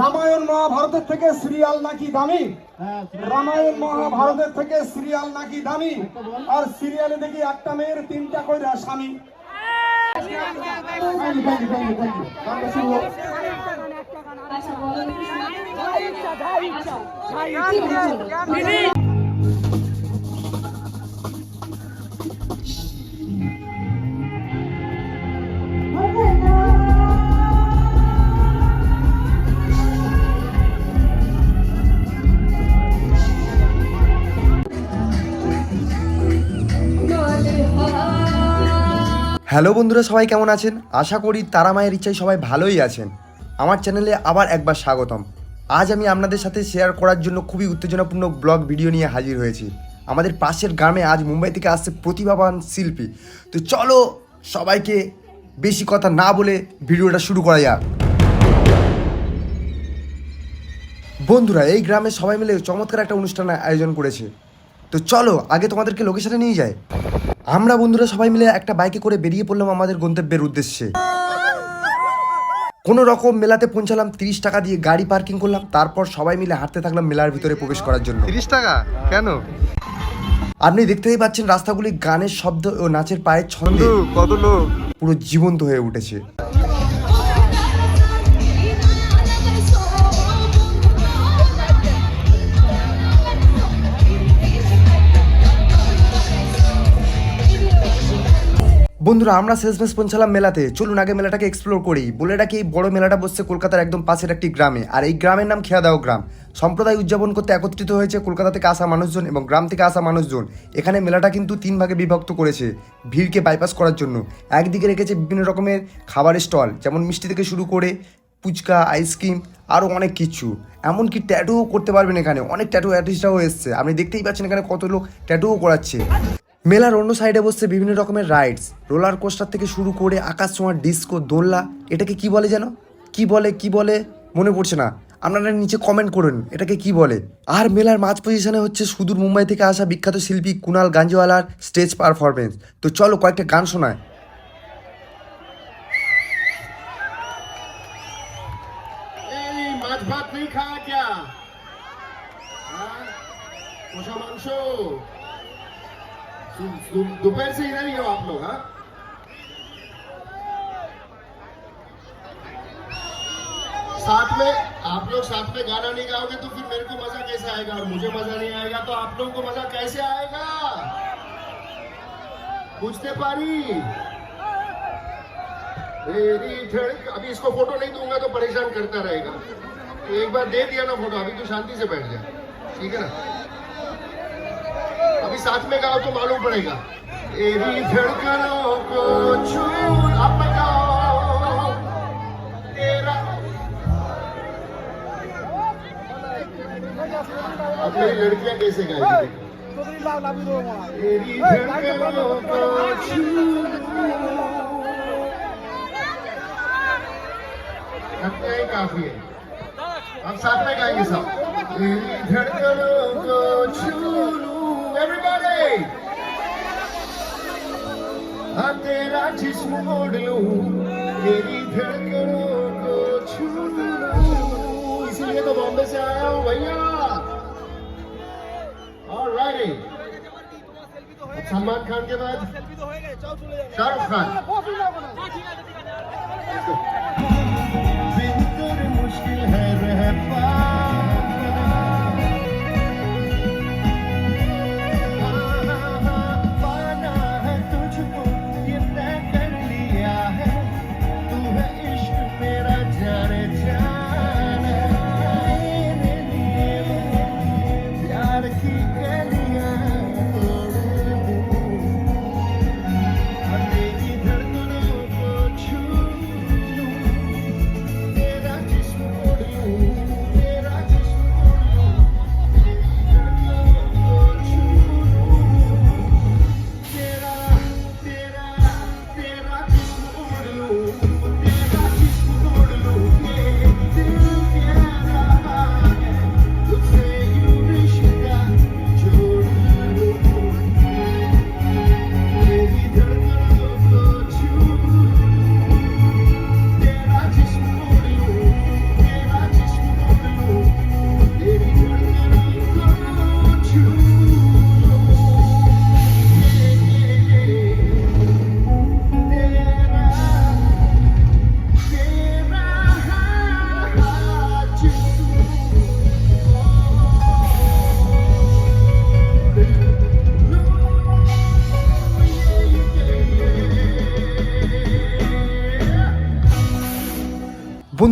রামায়ণ মহাভারতের থেকে সিরিয়াল নাকি দামি? হ্যাঁ রামায়ণ মহাভারতের থেকে সিরিয়াল নাকি দামি? আর সিরিয়ালে দেখি একটা মেয়ের তিনটা কইরা স্বামী। হ্যালো বন্ধুরা, সবাই কেমন আছেন? আশা করি তারা মায়ের ইচ্ছায় সবাই ভালোই আছেন। আমার চ্যানেলে আবার একবার স্বাগতম। আজ আমি আপনাদের সাথে শেয়ার করার জন্য খুবই উত্তেজনাপূর্ণ ব্লগ ভিডিও নিয়ে হাজির হয়েছি। আমাদের পাশের গ্রামে আজ মুম্বাই থেকে আসছে প্রতিভাবান শিল্পী। তো চলো সবাইকে বেশি কথা না বলে ভিডিওটা শুরু করা যাক। বন্ধুরা, এই গ্রামে সবাই মিলে চমৎকার একটা অনুষ্ঠান আয়োজন করেছে। তো চলো, আগে তোমাদেরকে লোকেশনে নিয়ে যায় আমরা বন্ধুরা সবাই মিলে একটা বাইকে করে বেরিয়ে পড়লাম আমাদের গন্তব্যের উদ্দেশ্যে। কোনো রকম মেলাতে পৌঁছালাম তিরিশ টাকা দিয়ে গাড়ি পার্কিং করলাম তারপর সবাই মিলে হাঁটতে থাকলাম মেলার ভিতরে প্রবেশ করার জন্য। তিরিশ টাকা? কেন? আপনি দেখতেই পাচ্ছেন রাস্তাগুলি গানের শব্দ ও নাচের পায়ের ছন্দে কত লোক? পুরো জীবন্ত হয়ে উঠেছে। বন্ধুরা, আমরা শেষমেশ পৌঁছালাম মেলাতে। চলুন আগে মেলাটাকে এক্সপ্লোর করি। বলে রাখি, এই বড় মেলাটা বসছে কলকাতার একদম পাশের একটি গ্রামে। আর এই গ্রামের নাম খেয়াদাও গ্রাম। সম্প্রদায় উদযাপন করতে একত্রিত হয়েছে কলকাতা থেকে আসা মানুষজন এবং গ্রাম থেকে আসা মানুষজন। এখানে মেলাটা কিন্তু তিন ভাগে বিভক্ত করেছে ভিড়কে বাইপাস করার জন্য। একদিকে রেখেছে বিভিন্ন রকমের খাবারের স্টল, যেমন মিষ্টি থেকে শুরু করে ফুচকা, আইসক্রিম আরও অনেক কিছু। এমনকি ট্যাটুও করতে পারবেন এখানে। অনেক ট্যাটু আর্টিস্টরাও এসছে। আপনি দেখতেই পাচ্ছেন এখানে কত লোক ট্যাটুও করাচ্ছে। মেলার অন্য সাইডে বসছে বিভিন্ন রকমের রাইডস রোলার কোস্টার থেকে শুরু করে আকাশ ছোঁয়ার ডিস্কো দোলনা, এটাকে কি বলে যেন কি বলে কি বলে? মনে পড়ছে না। আপনারা নিচে কমেন্ট করুন, এটাকে কি বলে? আর মেলার মাঝ পজিশনে হচ্ছে সুদূর মুম্বাই থেকে আসা বিখ্যাত শিল্পী কুনাল গাঞ্জিওয়ালার স্টেজ পারফরমেন্স তো চলো কয়েকটা গান শোনায়। মাছ ভাত নেই খাওয়া হ্যাঁ? दोपहर से इधर ही हो आप लोग हाँ? साथ में, आप लोग साथ में गाना नहीं गाओगे तो फिर मेरे को मज़ा कैसे आएगा? और मुझे मज़ा नहीं आएगा तो आप लोगों को मज़ा कैसे आएगा? पूछते पारी। अभी इसको फ़ोटो नहीं दूँगा तो परेशान करता रहेगा। एक बार दे दिया ना फ़ोटो अभी तो शांति से बैठ जाए ठीक है ना? साथ में गाओ तो मालूम पड़ेगा तेरी धड़कनों को छू अब गाओ तेरा अब मेरी लड़कियाँ कैसे गाएगी तेरी धड़कनों को छू है काफ़ी है हम साथ में गाएँगे सब तेरी धड़कनों को जिस्म मोड़ लूं तेरी धड़कनों को छू लूं इसीलिए तो बॉम्बे से आया हूँ भैया ऑलराइट सलमान खान के बाद शाहरुख खान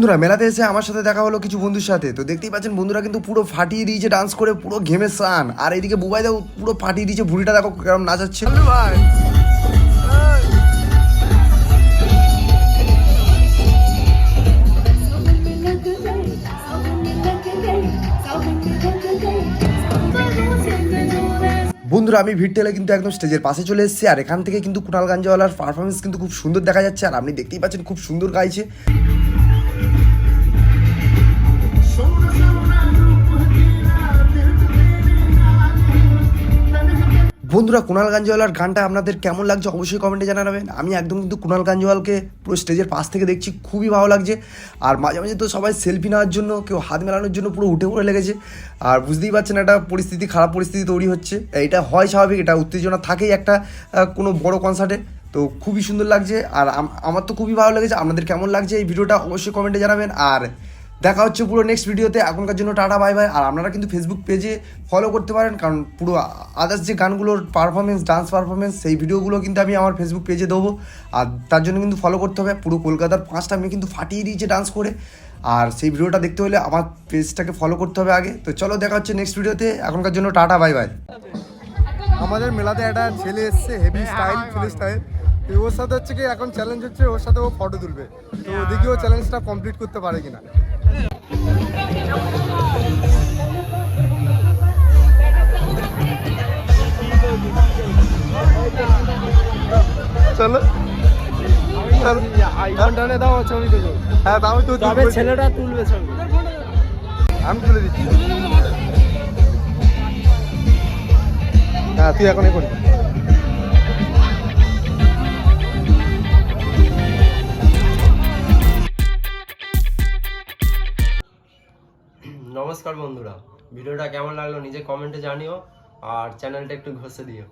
বন্ধুরা মেলাতে এসে আমার সাথে দেখা হলো কিছু বন্ধুর সাথে। তো দেখতেই পাচ্ছেন বন্ধুরা কিন্তু পুরো ফাটিয়ে দিয়েছে ডান্স করে পুরো ঘেমে স্নান। আর এইদিকে বুবাই দাও পুরো ফাটিয়ে দিয়েছে ভুড়িটা দেখো কেরম নাচাচ্ছে। ভাই বন্ধুরা আমি ভিড় ঠেলে কিন্তু একদম স্টেজের পাশে চলে এসেছি। আর এখান থেকে কিন্তু কুণাল গাঞ্জাওয়ালার পারফরমেন্স কিন্তু খুব সুন্দর দেখা যাচ্ছে। আর আপনি দেখতেই পাচ্ছেন খুব সুন্দর গাইছে। বন্ধুরা কুণাল গাঞ্জওয়ালার গানটা আপনাদের কেমন লাগছে অবশ্যই কমেন্টে জানাবেন। আমি একদম কিন্তু কুণাল গাঞ্জওয়ালকে পুরো স্টেজের পাশ থেকে দেখছি, খুবই ভালো লাগছে। আর মাঝে মাঝে তো সবাই সেলফি নেওয়ার জন্য, কেউ হাত মেলানোর জন্য পুরো উঠে পড়ে লেগেছে। আর বুঝতেই পারছেন একটা পরিস্থিতি, খারাপ পরিস্থিতি তৈরি হচ্ছে। এটা হয় স্বাভাবিক, এটা উত্তেজনা থাকেই একটা কোনো বড় কনসার্টে তো খুবই সুন্দর লাগছে আর আমার তো খুবই ভালো লেগেছে। আপনাদের কেমন লাগছে এই ভিডিওটা অবশ্যই কমেন্টে জানাবেন। আর দেখা হচ্ছে পুরো নেক্সট ভিডিওতে। এখনকার জন্য টাটা বাই বাই আর আপনারা কিন্তু ফেসবুক পেজে ফলো করতে পারেন কারণ পুরো আদার্স যে গানগুলোর পারফরমেন্স ডান্স পারফরমেন্স সেই ভিডিওগুলো কিন্তু আমি আমার ফেসবুক পেজে দেবো। আর তার জন্য কিন্তু ফলো করতে হবে। পুরো কলকাতার পাঁচটা মেয়ে কিন্তু ফাটিয়ে দিয়েছে ডান্স করে। আর সেই ভিডিওটা দেখতে হলে আমার পেজটাকে ফলো করতে হবে আগে। তো চলো দেখা হচ্ছে নেক্সট ভিডিওতে। এখনকার জন্য টাটা বাই বাই আমাদের মেলাতে একটা ছেলে এসছে হেভি স্টাইল ফিল স্টাইল ওর সাথে হচ্ছে কি এখন চ্যালেঞ্জ হচ্ছে ওর সাথে ও ফটো তুলবে। তো দেখি ও চ্যালেঞ্জটা কমপ্লিট করতে পারে কিনা। চলো। দাও ছবি হ্যাঁ তা আমি তো তবে ছেলেটা তুলবে ছবি। আমি তুলে দিচ্ছি। হ্যাঁ তুই এখন এখন নমস্কার বন্ধুরা ভিডিওটা কেমন লাগল নিজে কমেন্টে জানিও আর চ্যানেলটা একটু ঘষে দিও।